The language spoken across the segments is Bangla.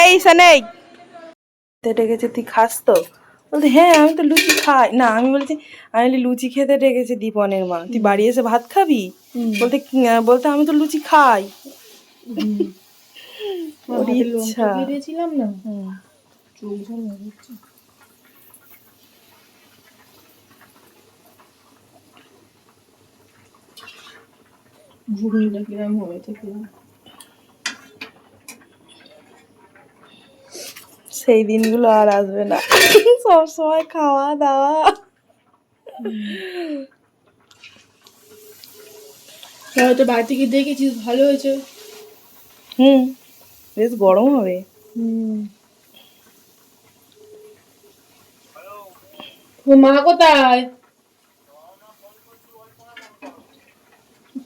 এই শোনেই খেতে ডেকেছে তুই খাস তো? বলতে হ্যাঁ আমি তো লুচি খাই। না আমি বলছি আমি লুচি খেতে ডেকেছে দীপনের মা। তুই বাড়ি এসে ভাত খাবি? বলতে কি- বলতে আমি তো লুচি খাই। ইচ্ছা। না হুম। চোখ ঝাল হচ্ছে ঘুগনিটা কিরম হয়েছে কিরম সেই দিনগুলো আর আসবে না সব সময় খাওয়া দাওয়া হয়তো বাড়ি থেকে দেখেছিস ভালো হয়েছে হুম বেশ গরম হবে মা কোথায়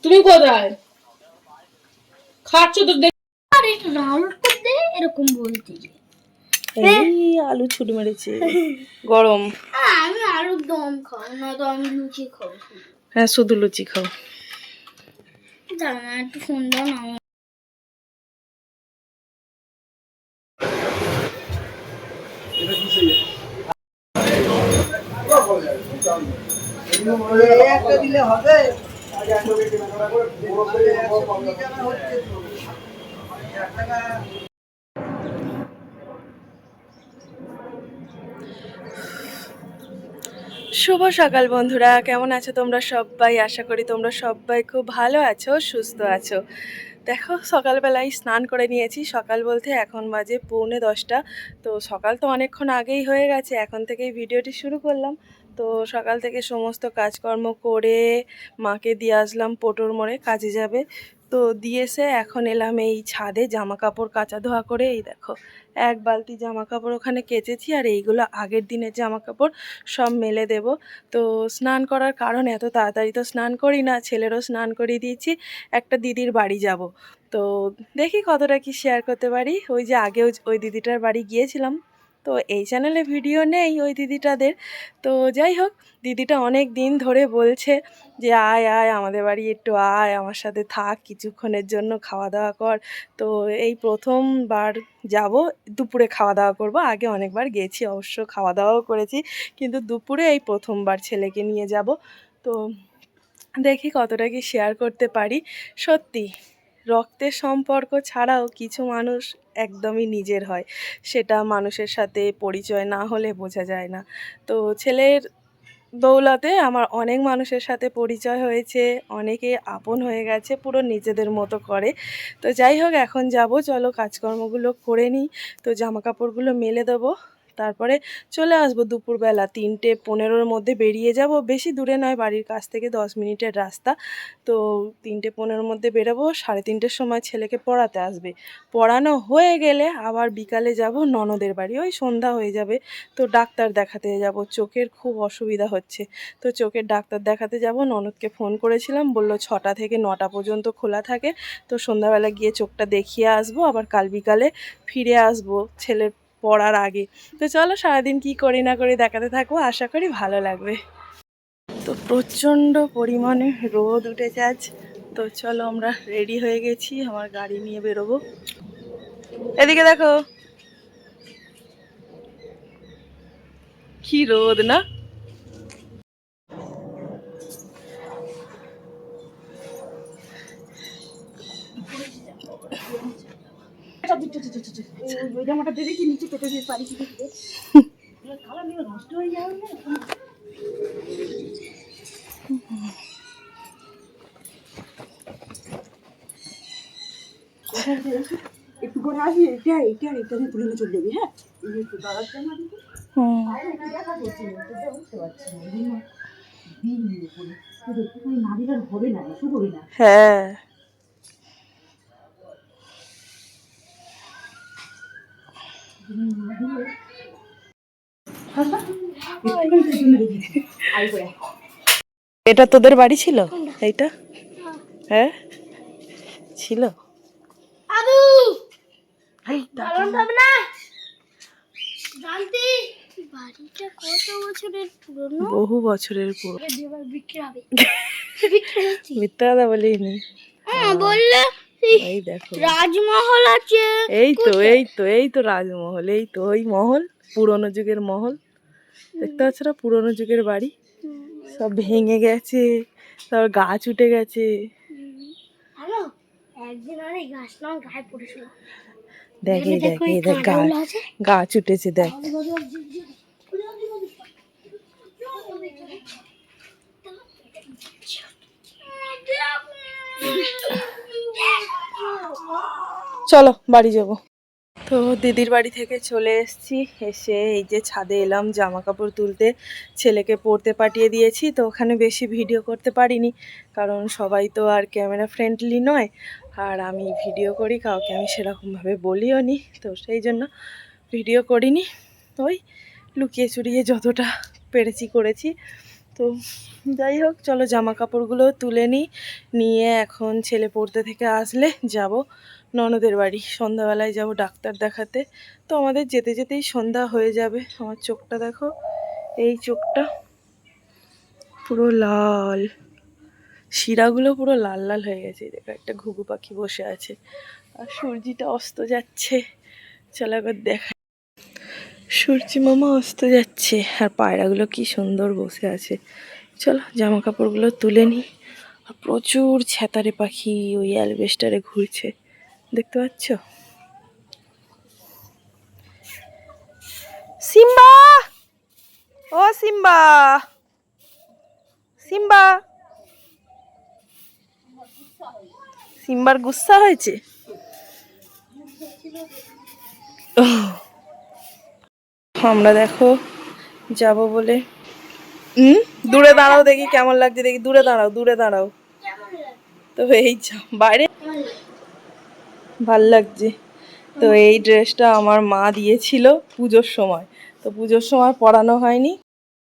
তুমি কোথায়? খাচ্ছ তো দেখ আর একটু রাউন্ড করতে এরকম বলতে। এই আলু ছুট মেরেছে। গরম। আমি আলুর দম খাব না তো আমি লুচি খাব। শুধু। হ্যাঁ শুধু লুচি খাও। জানো একটু ফোন দাও না আমার। শুভ সকাল বন্ধুরা, কেমন আছো তোমরা সবাই? আশা করি তোমরা সবাই খুব ভালো আছো, সুস্থ আছো। দেখো, সকালবেলায় স্নান করে নিয়েছি। সকাল বলতে এখন বাজে পৌনে দশটা। তো সকাল তো অনেকক্ষণ আগেই হয়ে গেছে, এখন থেকেই ভিডিওটি শুরু করলাম। তো সকাল থেকে সমস্ত কাজকর্ম করে মাকে দিয়ে আসলাম পোটোর মোড়ে, কাজে যাবে। তো দিয়ে এসে এখন এলাম এই ছাদে জামা কাপড় কাচা ধোয়া করে। এই দেখো, এক বালতি জামা কাপড় ওখানে কেচেছি আর এইগুলো আগের দিনের জামা কাপড় সব মেলে দেব। তো স্নান করার কারণ এত তাড়াতাড়ি তো স্নান করি না, ছেলেরও স্নান করিয়ে দিয়েছি, একটা দিদির বাড়ি যাব। তো দেখি কতটা কি শেয়ার করতে পারি। ওই যে আগেও ওই দিদিটার বাড়ি গিয়েছিলাম। তো এই চ্যানেলে ভিডিও নেই ওই দিদিটাদের। তো যাই হোক, দিদিটা অনেক দিন ধরে বলছে যে, আয় আয়, আমাদের বাড়ি একটু আয়, আমার সাথে থাক, কিছুক্ষণের জন্য খাওয়া দাওয়া কর। তো এই প্রথমবার যাব, দুপুরে খাওয়া দাওয়া করব। আগে অনেকবার গেছি, অবশ্য খাওয়া দাওয়াও করেছি, কিন্তু দুপুরে এই প্রথমবার ছেলেকে নিয়ে যাব। তো দেখি কতটা কি শেয়ার করতে পারি। সত্যি রক্তের সম্পর্ক ছাড়াও কিছু মানুষ একদমই নিজের হয়। সেটা মানুষের সাথে পরিচয় না হলে বোঝা যায় না। তো ছেলের দৌলতে আমার অনেক মানুষের সাথে পরিচয় হয়েছে, অনেকে আপন হয়ে গেছে, পুরো নিজেদের মতো করে। তো যাই হোক, এখন যাব, চলো কাজকর্মগুলো করে নিই। তো জামা কাপড়গুলো মেলে দেবো। তারপরে চলে আসব দুপুরবেলা তিনটে পনেরোর মধ্যে বেরিয়ে যাব। বেশি দূরে নয়, বাড়ির কাছ থেকে দশ মিনিটের রাস্তা। তো তিনটে পনেরোর মধ্যে বেরোবো, সাড়ে তিনটের সময় ছেলেকে পড়াতে আসবে। পড়ানো হয়ে গেলে আবার বিকালে যাব ননদের বাড়ি, ওই সন্ধ্যা হয়ে যাবে। তো ডাক্তার দেখাতে যাব, চোখের খুব অসুবিধা হচ্ছে। তো চোখের ডাক্তার দেখাতে যাব, ননদকে ফোন করেছিলাম, বলল ছটা থেকে নটা পর্যন্ত খোলা থাকে। তো সন্ধ্যাবেলা গিয়ে চোখটা দেখিয়ে আসব, আবার কাল বিকালে ফিরে আসব। ছেলের পড়ার আগে। তো চলো সারাদিন কি করি না করি দেখাতে থাকব আশা করি ভালো লাগবে। তো প্রচণ্ড পরিমাণে রোদ উঠেছে আজ। তো চলো আমরা রেডি হয়ে গেছি, আমার গাড়ি নিয়ে বেরোবো। এদিকে দেখো। কি রোদ না? ওই জামাটা দেবে কি? নিচে পেটে দিয়ে পারি কি একটু করে আসবি এটা এটা এটা নিয়ে তুলে নিয়ে চলে যাবি হ্যাঁ? একটু দিবি হুম দেখা করছি না তো বুঝতে পারছি না দিন দিন দিয়ে পড়ে তো একটুখানি না দিলে আর হবে না শুরু হবে না হ্যাঁ একটুখানি তুই জন্য রেখেছি আই করে এটা তোদের বাড়ি ছিল? এইটা? হ্যাঁ? ছিল? বহু বছরের পুরো বিক্রি হবে। মিথ্যা কথা বলিনি। হ্যাঁ বললে। এই দেখো। রাজমহল আছে। এই তো এই তো এই তো রাজমহল এই তো ওই মহল পুরনো যুগের মহল। দেখতে পাচ্ছ না পুরনো যুগের বাড়ি। সব ভেঙে গেছে তারপর গাছ উঠে গেছে। দেখ দেখ দেখো, এই এই দেখ গাছ গাছ উঠেছে দেখ। চলো, বাড়ি যাব। তো দিদির বাড়ি থেকে চলে এসেছি। এসে এই যে ছাদে এলাম জামা কাপড় তুলতে। ছেলেকে পড়তে পাঠিয়ে দিয়েছি, তো ওখানে বেশি ভিডিও করতে পারিনি। কারণ সবাই তো আর ক্যামেরা ফ্রেন্ডলি নয়। আর আমি ভিডিও করি, কাউকে আমি সেরকমভাবে বলিও নি। তো সেই জন্য ভিডিও করিনি। ওই লুকিয়ে চুরিয়ে যতটা পেরেছি করেছি। তো যাই হোক, চলো জামা কাপড়গুলো তুলে নিই নিয়ে এখন ছেলে পড়তে থেকে আসলে যাব ননদের বাড়ি। সন্ধ্যাবেলায় যাব ডাক্তার দেখাতে। তো আমাদের যেতে যেতেই সন্ধ্যা হয়ে যাবে। আমার চোখটা দেখো, এই চোখটা পুরো লাল। শিরাগুলো পুরো লাল লাল হয়ে গেছে। দেখো, একটা ঘুঘু পাখি বসে আছে। আর সূর্যিটা অস্ত যাচ্ছে। চলো একবার দেখা সূর্যি মামা অস্ত যাচ্ছে। আর পায়রাগুলো কি সুন্দর বসে আছে। চলো জামা কাপড়গুলো তুলে নিই আর প্রচুর ছ্যাতারে পাখি ওই অ্যালবেস্টারে ঘুরছে। দেখতে পাচ্ছ? সিম্বা! ও সিম্বা! সিম্বা! সিম্বার গুসা হয়েছে? ওহ। আমরা দেখো, যাব বলে। হুম? দূরে দাঁড়াও দেখি কেমন লাগছে, দেখি, দূরে দাঁড়াও দূরে দাঁড়াও। তো এই বাইরে। ভালো লাগছে। তো এই ড্রেসটা আমার মা দিয়েছিল পুজোর সময়। তো পুজোর সময় পরানো হয়নি।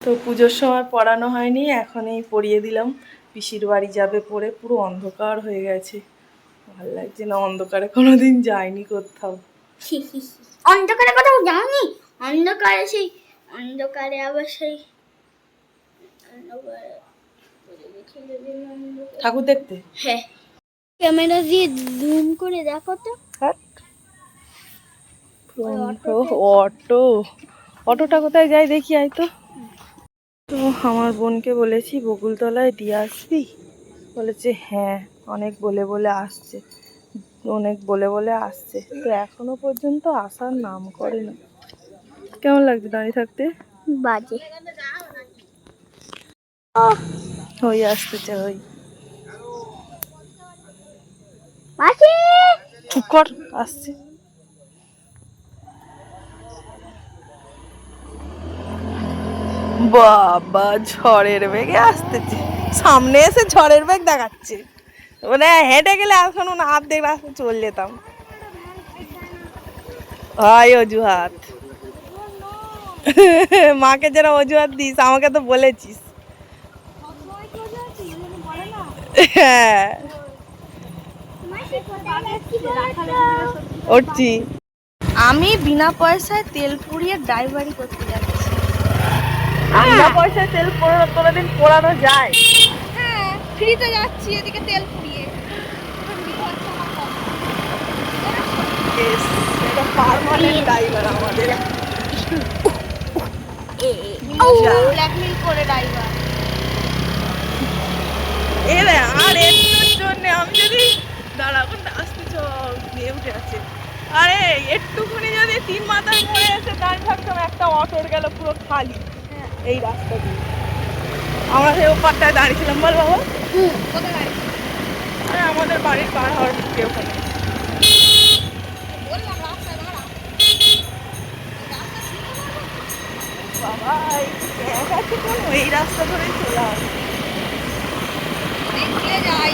তো পুজোর সময় পরানো হয়নি, এখন এই পরিয়ে দিলাম। পিসির বাড়ি যাবে পরে, পুরো অন্ধকার হয়ে গেছে। ভালো লাগছে না, অন্ধকারে কোনোদিন যায়নি কোথাও। অন্ধকারে কোথাও যাওনি অন্ধকারে সেই অন্ধকারে আবার সেই অন্ধকারে ঠাকুর দেখতে? হ্যাঁ। ক্যামেরা দিয়ে জুম করে দেখো তো। হাট। অটো অটোটা কোথায়? যায় দেখি আয় তো। তো আমার বোনকে বলেছি বকুলতলায় দিয়ে আসবি? বলেছে হ্যাঁ। অনেক বলে বলে আসছে। অনেক বলে বলে আসছে। তো এখনও পর্যন্ত আসার নাম করে না কেমন লাগছে দাঁড়িয়ে থাকতে? বাজে। ওই আসতেছে ওই। মাসি চুপ কর আসছে। বাবা ঝড়ের বেগে আসতেছে। সামনে এসে ঝড়ের বেগ দেখাচ্ছে। মানে হেঁটে গেলে এখন না অর্ধেক রাস্তা চলে যেতাম। হয় অজুহাত। মাকে যারা অজুহাত দিস আমাকে তো বলেছিস। হ্যাঁ। উঠছি আমি বিনা পয়সায় তেল পুড়িয়ে ড্রাইভারি করতে যাচ্ছি। বিনা পয়সায় তেল কোনোদিন পোড়ানো যায়? হ্যাঁ ফ্রিতে যাচ্ছি এদিকে তেল পুড়িয়ে। এটা পার্মানেন্ট ড্রাইভার আমাদের। ব্ল্যাকমেল করে ড্রাইভার এরে আর একটুর জন্য আমি যদি দাঁড়া কোনটা? আসতে চল নিয়ে উঠে আছে। আরে একটুখানি যদি তিন এসে দাঁড়িয়ে থাকতাম একটা অটোর গেল পুরো খালি। এই রাস্তা দিয়ে। আমরা সেই ওপারটায় দাঁড়িয়েছিলাম বল বাবা। কোথায় গাড়ি আরে আমাদের বাড়ির পার হওয়ার মুখে ওখানে। বাবা এই রাস্তা ধরেই চলে আসবে। যাই।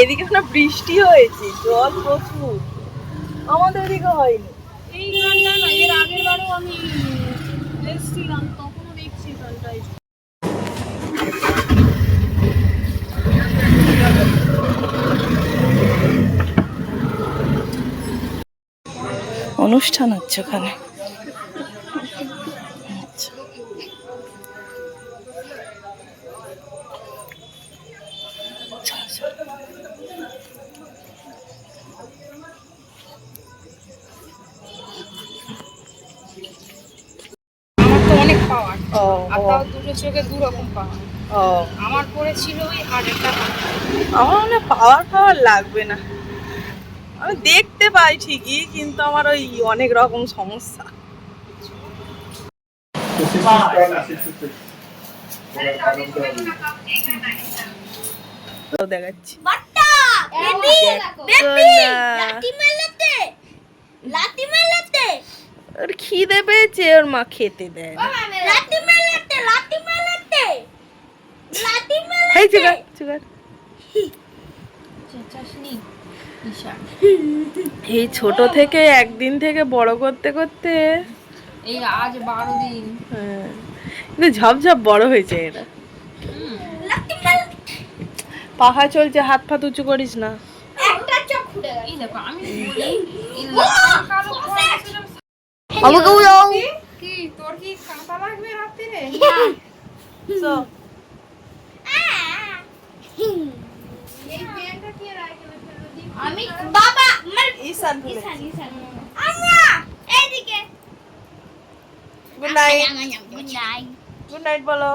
এদিকে না বৃষ্টি হয়েছে জল প্রচুর। আমাদের এদিকে হয়নি। এই গানটা না এর আগের বারও আমি এসেছিলাম তখনও দেখছি গানটাই অনুষ্ঠান হচ্ছে ওখানে। আর ও, তাও দুটো চোখে দু রকম পাওয়ার ও। আমার পড়েছিল ওই হাজারটা আমার মানে পাওয়ার পাওয়ার লাগবে না। আমি দেখতে পাই ঠিকই কিন্তু আমার ওই অনেক রকম সমস্যা। দেখাচ্ছি। বাট্টা! বেবি! বেবি! না। লাঠি মেলাতে লাঠি মেলাতে ওর খিদে পেয়েছে ওর মা খেতে দেয় এই চুগার চুগার এই ছোট থেকে একদিন থেকে বড় করতে করতে। এই আজ বারো দিন। হ্যাঁ, কিন্তু ঝপঝপ বড় হয়েছে মেলাতে। পাখা চলছে হাত ফাত উঁচু করিস না। একটা চোখ খুলে গেল এই দেখো আমি বলি এই লাল কালো পড়েছিলাম। আমাকে উড়াও কি তোর কি কাঁটা লাগবে রাত্রিরে দি আমি বাবা আমার ঈশান আম্মা এইদিকে good night good night good night বলো